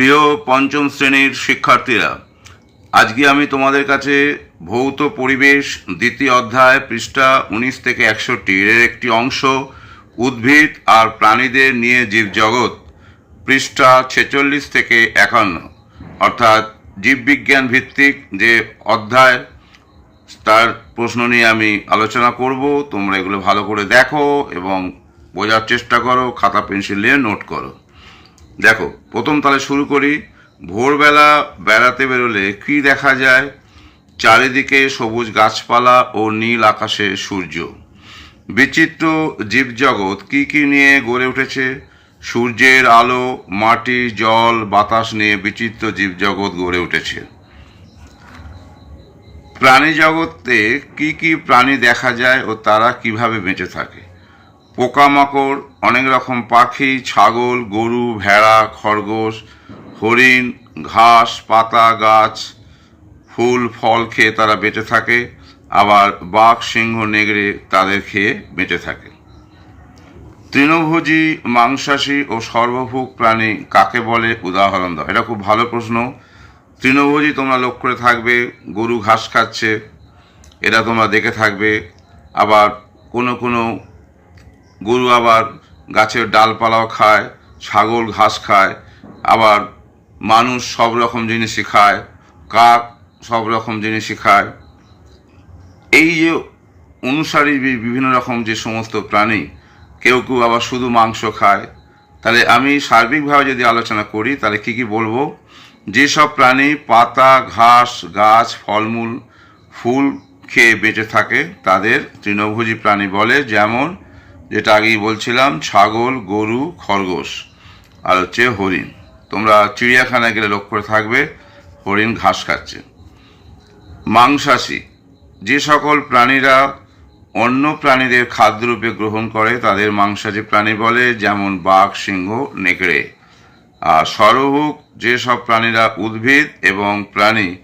প্রিয় পঞ্চম শ্রেণির শিক্ষার্থীরা, আজকে আমি তোমাদের কাছে ভৌত পরিবেশ দ্বিতীয় অধ্যায় পৃষ্ঠা উনিশ থেকে একষট্টি এর একটি অংশ, উদ্ভিদ আর প্রাণীদের নিয়ে জীবজগৎ, পৃষ্ঠা ছেচল্লিশ থেকে একান্ন। অর্থাৎ জীববিজ্ঞান ভিত্তিক যে অধ্যায়, তার প্রশ্ন নিয়ে আমি আলোচনা করব। তোমরা এগুলো ভালো করে দেখো এবং বোঝার চেষ্টা করো, খাতা, পেন্সিল নিয়ে নোট করো। দেখো, প্রথম তাহলে শুরু করি, ভোরবেলা বেড়াতে বেরোলে কি দেখা যায়? চারিদিকে সবুজ গাছপালা ও নীল আকাশে সূর্য। বিচিত্র জীবজগৎ কি কি নিয়ে গড়ে উঠেছে? সূর্যের আলো, মাটি, জল, বাতাস নিয়ে বিচিত্র জীবজগৎ গড়ে উঠেছে। প্রাণী জগতে কি কি প্রাণী দেখা যায় ও তারা কীভাবে বেঁচে থাকে? পোকামাকড়, অনেক রকম পাখি, ছাগল, গরু, ভেড়া, খরগোশ, হরিণ, ঘাস, পাতা, গাছ, ফুল, ফল খেয়ে তারা বেঁচে থাকে। আবার বাঘ, সিংহ, নেগড়ে তাদের খেয়ে বেঁচে থাকে। তৃণভোজী, মাংসাশী ও সর্বভোগ প্রাণী কাকে বলে? উদাহরণ দাও। এটা খুব ভালো প্রশ্ন। তৃণভোজী তোমরা লক্ষ্য করে থাকবে, গরু ঘাস খাচ্ছে, এটা তোমরা দেখে থাকবে। আবার কোনো কোনো গরু আবার গাছের ডালপালাও খায়, ছাগল ঘাস খায়, আবার মানুষ সব রকম জিনিসই খায়, কাক সব রকম জিনিসই খায়। এই যে অনুসারী বিভিন্ন রকম যে সমস্ত প্রাণী, কেউ কেউ আবার শুধু মাংস খায়। তাহলে আমি সার্বিকভাবে যদি আলোচনা করি, তাহলে কি কি বলব? যেসব প্রাণী পাতা, ঘাস, গাছ, ফলমূল, ফুল খেয়ে বেঁচে থাকে, তাদের তৃণভোজী প্রাণী বলে যেমন যেটা আগেই বলছিলাম, ছাগল, গরু, খরগোশ, আর হচ্ছে হরিণ। তোমরা চিড়িয়াখানায় গেলে লক্ষ্য করে থাকবে, হরিণ ঘাস খাচ্ছে। মাংসাশী, যে সকল প্রাণীরা অন্য প্রাণীদের খাদ্যরূপে গ্রহণ করে, তাদের মাংসাশী প্রাণী বলে, যেমন বাঘ, সিংহ, নেকড়ে। আর সরভুক যেসব প্রাণীরা উদ্ভিদ এবং প্রাণী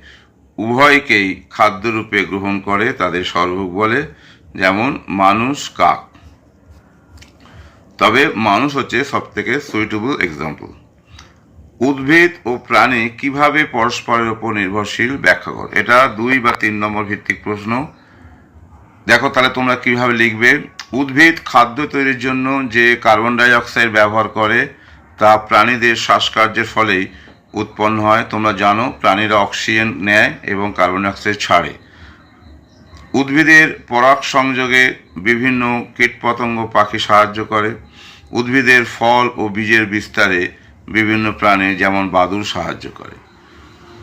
উভয়কেই খাদ্যরূপে গ্রহণ করে, তাদের সরভুক বলে, যেমন মানুষ, কাক। তবে মানুষ হচ্ছে সব থেকে সুইটেবল এক্সাম্পল উদ্ভিদ ও প্রাণী কীভাবে পরস্পরের উপর নির্ভরশীল? ব্যাখ্যা করে। এটা দুই বা তিন নম্বর ভিত্তিক প্রশ্ন। দেখো, তাহলে তোমরা কীভাবে লিখবে? উদ্ভিদ খাদ্য তৈরির জন্য যে কার্বন ডাই অক্সাইড ব্যবহার করে, তা প্রাণীদের শ্বাসকার্যের ফলেই উৎপন্ন হয়। তোমরা জানো, প্রাণীরা অক্সিজেন নেয় এবং কার্বন ডাই অক্সাইড ছাড়ে। উদ্ভিদের পরাগ সংযোগে বিভিন্ন কীটপতঙ্গ পাখি সাহায্য করে। উদ্ভিদের ফল ও বীজের বিস্তারে বিভিন্ন প্রাণী, যেমন বাদুর, সাহায্য করে।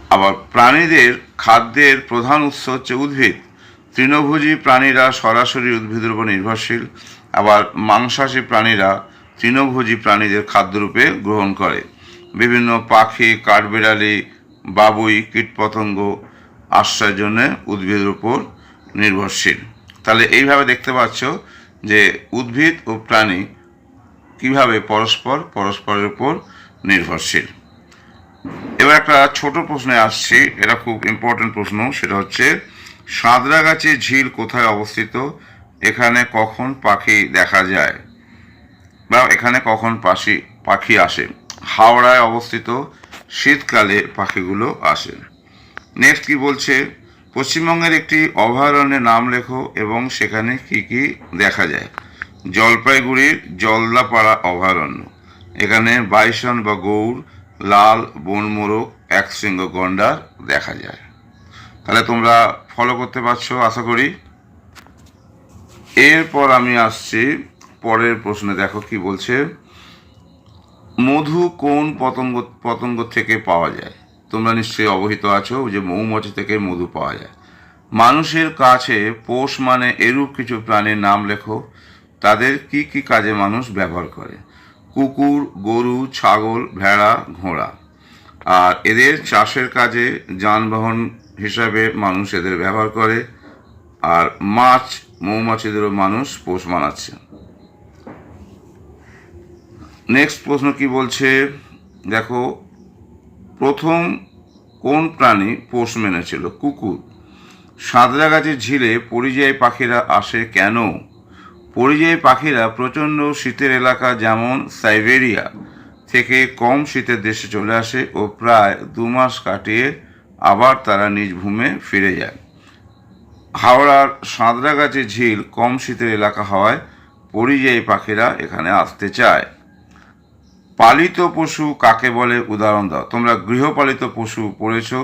আবার প্রাণীদের খাদ্যের প্রধান উৎস হচ্ছে উদ্ভিদ। তৃণভোজী প্রাণীরা সরাসরি উদ্ভিদের উপর নির্ভরশীল। আবার মাংসাশী প্রাণীরা তৃণভোজী প্রাণীদের খাদ্যরূপে গ্রহণ করে। বিভিন্ন পাখি, কাঠবেড়ালি, বাবুই, কীটপতঙ্গ আশ্রয়ের জন্য উদ্ভিদের উপর নির্ভরশীল। তাহলে এইভাবে দেখতে পাচ্ছ যে উদ্ভিদ ও প্রাণী কীভাবে পরস্পর পরস্পরের উপর নির্ভরশীল। এবার একটা ছোট প্রশ্নে আসছি, এটা খুব ইম্পর্টেন্ট প্রশ্ন, সেটা হচ্ছে সাঁতরাগাছি ঝিল কোথায় অবস্থিত? এখানে কখন পাখি দেখা যায়? বা এখানে কখন পাখি পাখি আসে? হাওড়ায় অবস্থিত, শীতকালে পাখিগুলো আসে। নেক্সট কি বলছে? পশ্চিমবঙ্গের একটি অভয়ারণ্যের নাম লেখো এবং সেখানে কি কি দেখা যায়। জলপাইগুড়ির জলদাপাড়া অভয়ারণ্য। এখানে বাইসন বা গৌর, লাল, বনমোরগ, একশৃঙ্গ গন্ডার দেখা যায়। তাহলে তোমরা ফলো করতে পারছ, আশা করি। এরপর আমি আসছি পরের প্রশ্নে। দেখো কি বলছে, মধু কোন পতঙ্গ পতঙ্গ থেকে পাওয়া যায়? তোমরা নিশ্চয়ই অবহিত আছো যে মৌমাছি থেকে মধু পাওয়া যায়। মানুষের কাছে পোষ মানে এরূপ কিছু প্রাণীর নাম লেখো। তাদের কি কি কাজে মানুষ ব্যবহার করে? কুকুর, গরু, ছাগল, ভেড়া, ঘোড়া। আর এদের চাষের কাজে যানবাহন হিসাবে মানুষ এদের ব্যবহার করে। আর মাছ, মৌমাছিদেরও মানুষ পোষ মানাচ্ছে। নেক্সট প্রশ্ন কি বলছে? দেখো প্রথম কোন প্রাণী পোষ মেনেছিল? কুকুর। সাঁতরাগাছির ঝিলে পরিযায়ী পাখিরা আসে কেন? পরিযায়ী পাখিরা প্রচণ্ড শীতের এলাকা যেমন সাইবেরিয়া থেকে কম শীতের দেশে চলে আসে ও প্রায় দু মাস কাটিয়ে আবার তারা নিজ ভূমে ফিরে যায়। হাওড়ার সাঁতরাগাছি ঝিল কম শীতের এলাকা হওয়ায় পরিযায়ী পাখিরা এখানে আসতে চায়। পালিত পশু কাকে বলে? উদাহরণ দাও। তোমরা গৃহপালিত পশু পড়েছো,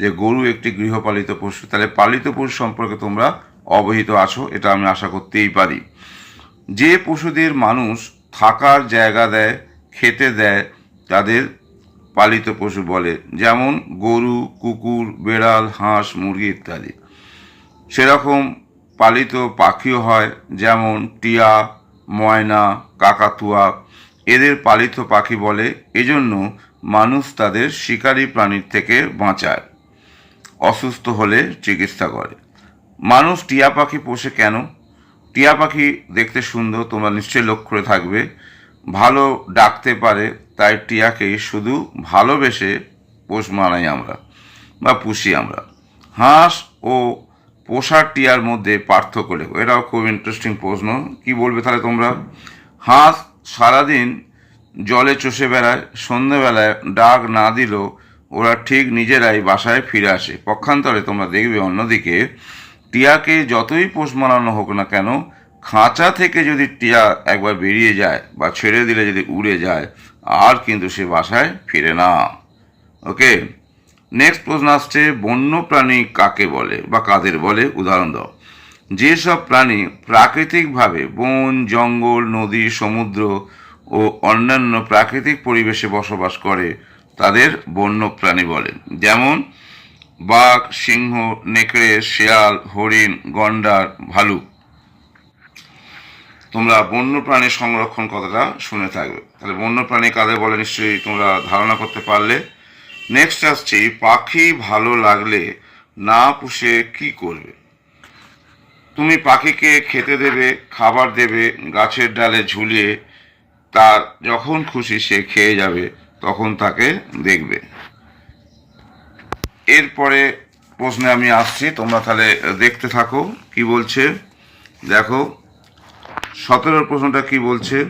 যে গরু একটি গৃহপালিত পশু। তাহলে পালিত পশু সম্পর্কে তোমরা অবহিত আছো, এটা আমি আশা করতেই পারি। যে পশুদের মানুষ থাকার জায়গা দেয়, খেতে দেয়, তাদের পালিত পশু বলে। যেমন গরু, কুকুর, বেড়াল, হাঁস, মুরগি ইত্যাদি। সেরকম পালিত পাখিও হয়, যেমন টিয়া, ময়না, কাকাতুয়া এদের পালিত পাখি বলে, এজন্য মানুষ তাদের শিকারী প্রাণীর থেকে বাঁচায়। অসুস্থ হলে চিকিৎসা করে। মানুষ টিয়া পাখি পোষে কেন? টিয়া পাখি দেখতে সুন্দর, তোমরা নিশ্চয়ই লক্ষ্য করে থাকবে। ভালো ডাকতে পারে, তাই টিয়াকেই শুধু ভালোবেসে পোষ মানাই আমরা, বা পুষি আমরা। হাঁস ও পোষার টিয়ার মধ্যে পার্থক্য লেখো। এটাও খুব ইন্টারেস্টিং প্রশ্ন। কি বলবে তাহলে তোমরা? হাঁস সারাদিন জলে চষে বেড়ায়, সন্ধেবেলায় ডাক না দিলেও ওরা ঠিক নিজেরাই বাসায় ফিরে আসে। পক্ষান্তরে তোমরা দেখবে অন্যদিকে, টিয়াকে যতই পোষ মানানো হোক না কেন, খাঁচা থেকে যদি টিয়া একবার বেরিয়ে যায় বা ছেড়ে দিলে যদি উড়ে যায়, আর কিন্তু সে বাসায় ফিরে না। ওকে? নেক্সট প্রশ্ন আসছে বন্য প্রাণী কাকে বলে বা কাদের বলে? উদাহরণ দাও। যেসব প্রাণী প্রাকৃতিকভাবে বন, জঙ্গল, নদী, সমুদ্র ও অন্যান্য প্রাকৃতিক পরিবেশে বসবাস করে, তাদের বন্য প্রাণী বলে। যেমন বাঘ, সিংহ, নেকড়ে, শেয়াল, হরিণ, গন্ডার ভালুক তোমরা বন্য প্রাণী সংরক্ষণ কথাটা শুনে থাকবে। তাহলে বন্য প্রাণী কাদের বলে নিশ্চয়ই তোমরা ধারণা করতে পারলে। নেক্সট আসছি, পাখি ভালো লাগলে না পুষে কি করবে? তুমি পাখিকে খেতে দেবে, খাবার দেবে, গাছের ডালে ঝুলিয়ে তার যখন খুশি সে খেয়ে যাবে, তখন তাকে দেখবে। এরপরে প্রশ্নে আমি আসছি, তোমরা তাহলে দেখতে থাকো কি বলছে। দেখো, সতেরোর প্রশ্নটা কি বলছে?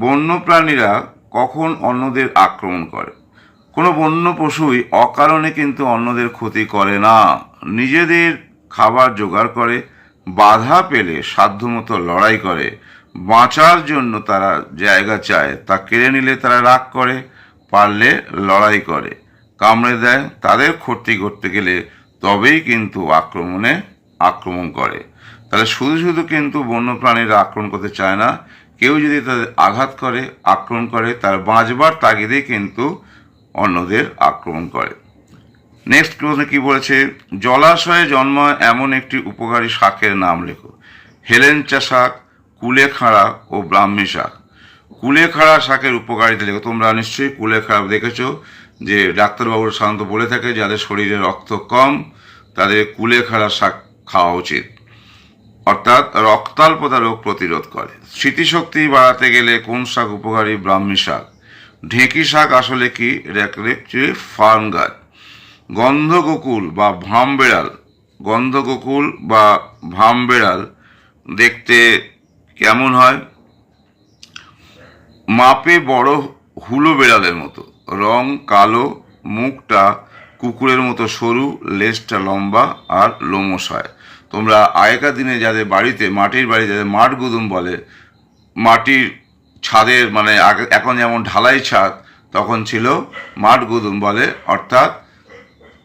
বন্য প্রাণীরা কখন অন্যদের আক্রমণ করে? কোনো বন্য পশুই অকারণে কিন্তু অন্যদের ক্ষতি করে না। নিজেদের খাবার জোগাড় করে বাধা পেলে সাধ্যমতো লড়াই করে। বাঁচার জন্য তারা জায়গা চায়, তা কেড়ে নিলে তারা রাগ করে, পারলে লড়াই করে। কামড়ে দেয়, তাদের ক্ষতি করতে গেলে তবেই কিন্তু আক্রমণে আক্রমণ করে। তাহলে শুধু শুধু কিন্তু বন্যপ্রাণীরা আক্রমণ করতে চায় না, কেউ যদি তাদের আঘাত করে, আক্রমণ করে, তার বাঁচবার তাগিদেই কিন্তু অন্যদের আক্রমণ করে। নেক্সট প্রশ্নে কি বলেছে? জলাশয়ে জন্মায় এমন একটি উপকারী শাকের নাম লেখো। হেলেঞ্চা শাক, কুলেখাড়া ও ব্রাহ্মী শাক। কুলেখাড়া শাকের উপকারিতা লেখো। তোমরা নিশ্চয়ই কুলেখাড়া দেখেছ যে ডাক্তারবাবুরা সাধারণত বলে থাকে, যাদের শরীরে রক্ত কম, তাদের কুলেখাড়া শাক খাওয়া উচিত। অর্থাৎ রক্তাল্পতা রোগ প্রতিরোধ করে। স্মৃতিশক্তি বাড়াতে গেলে কোন শাক উপকারী? ব্রাহ্মী শাক। ঢেঁকি শাক আসলে কি? ফার্ন গাছ। গন্ধগোকুল বা ভাম বেড়াল গন্ধগোকুল বা ভাম বেড়াল দেখতে কেমন হয়? মাপে বড় হুলো বেড়ালের মতো। রং কালো, মুখটা কুকুরের মতো সরু, লেজটা লম্বা আর লোমস হয় তোমরা আগেকার দিনে যাদের বাড়িতে, মাটির বাড়ি যাদের মাঠ গুদুম বলে, মাটির ছাদের মানে এখন যেমন ঢালাই ছাদ, তখন ছিল মাঠ গুদুম বলে, অর্থাৎ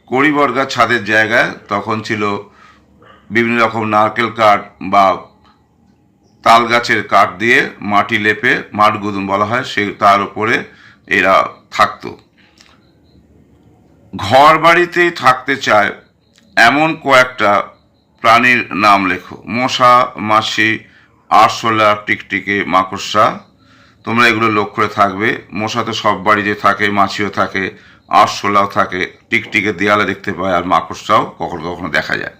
কড়িবর্গা ছাদের জায়গায় তখন ছিল বিভিন্ন রকম নারকেল কাঠ বা তাল গাছের কাঠ দিয়ে মাটি লেপে মাঠ গুদুম বলা হয়, সে তার উপরে এরা থাকতো। ঘর বাড়িতেই থাকতে চায় এমন কয়েকটা প্রাণীর নাম লেখো। মশা, মাছি, আরশোলা, টিকটিকে, মাকড়সা, তোমরা এগুলো লক্ষ্য থাকবে। মশা তো সব বাড়িতে থাকে, মাছিও থাকে। আরশোলাও থাকে, টিকটিকে দেয়ালে দেখতে পায় আর মাকড়সাও কখনো কখনো দেখা যায়।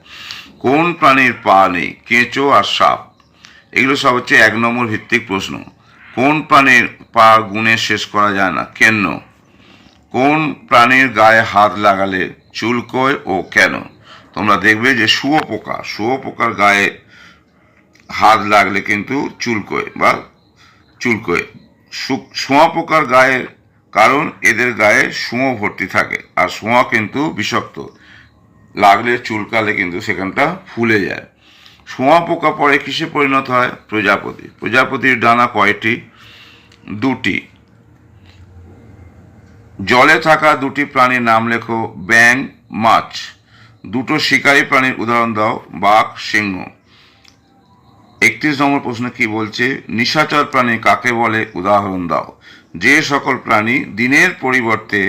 কোন প্রাণীর পা নেই, কেঁচো আর সাপ? এগুলো সব হচ্ছে এক নম্বর ভিত্তিক প্রশ্ন। কোন প্রাণীর পা গুণে শেষ করা যায় না? কেন? কোন প্রাণীর গায়ে হাত লাগালে চুলকোয় ও কেন? তোমরা দেখবে যে শুয়োপোকা শুয়োপোকার গায়ে হাত লাগলে কিন্তু চুলকোয় বা চুলকোয়। শু- শুঁয়াপোকার গায়ের কারণ এদের গায়ে শুঁয়ো ভর্তি থাকে। আর শুঁয়া কিন্তু বিষাক্ত। লাগলে চুলকালে কিন্তু সেখানটা ফুলে যায়। শোঁয়া পোকা পরে কিসে পরিণত হয়? প্রজাপতি। প্রজাপতির ডানা কয়টি? দুটি। জলে থাকা দুটি প্রাণীর নাম লেখো ব্যাং মাছ। দুটো শিকারী প্রাণীর উদাহরণ দাও, বাঘ, সিংহ। একত্রিশ নম্বর প্রশ্ন কি বলছে? নিশাচর প্রাণী কাকে বলে? উদাহরণ দাও। যে সকল প্রাণী দিনের পরিবর্তে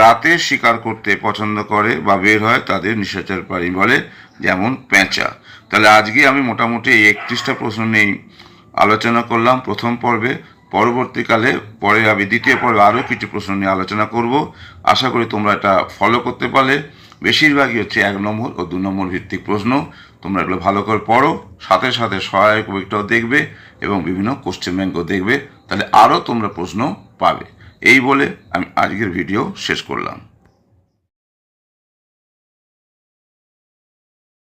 রাতে শিকার করতে পছন্দ করে বা বের হয়, তাদের নিশাচার প্রাণী বলে যেমন পেঁচা। তাহলে আজকে আমি মোটামুটি এই একত্রিশটা প্রশ্ন নিয়েই আলোচনা করলাম। প্রথম পর্বে, পরবর্তীকালে, পরে আমি দ্বিতীয় পর্বে আরও কিছু প্রশ্ন নিয়ে আলোচনা করব। আশা করি তোমরা এটা ফলো করতে পারলে। বেশিরভাগই হচ্ছে এক নম্বর ও দু নম্বর ভিত্তিক প্রশ্ন। তোমরা এগুলো ভালো করে পড়ো, সাথে সাথে সহায়ক বইটাও দেখবে এবং বিভিন্ন কোশ্চেন ব্যাংকও দেখবে। তাহলে আরও তোমরা প্রশ্ন পাবে। এই বলে আমি আজকের ভিডিও শেষ করলাম।